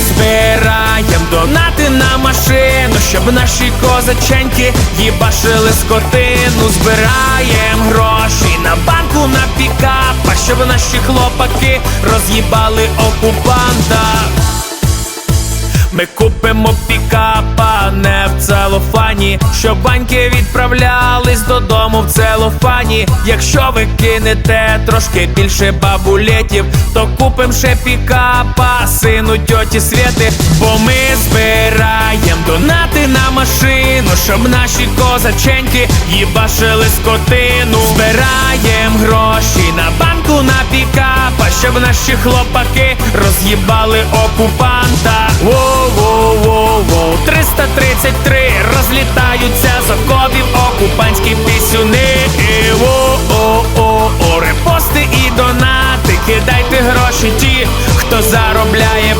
збираєм донати на машину, щоб наші козаченьки їбашили скотину. Збираєм гроші на банку на пікапа, щоб наші хлопаки роз'їбали окупанта. Ми купимо пікапа не в целофані, щоб баньки відправлялись додому в целофані. Якщо ви кинете трошки більше бабулетів, то купим ще пікапа, сину тьоті Свєти, бо ми збираєм донати на машину, щоб наші козаченьки їбашили скотину. Збираєм гроші на банку на пікапа, щоб наші хлопаки роз'їбали окупанта. 33 розлітаються з окопів окупанські пісюни. О-о-о, репости і донати. Кидайте гроші ті, хто заробляє.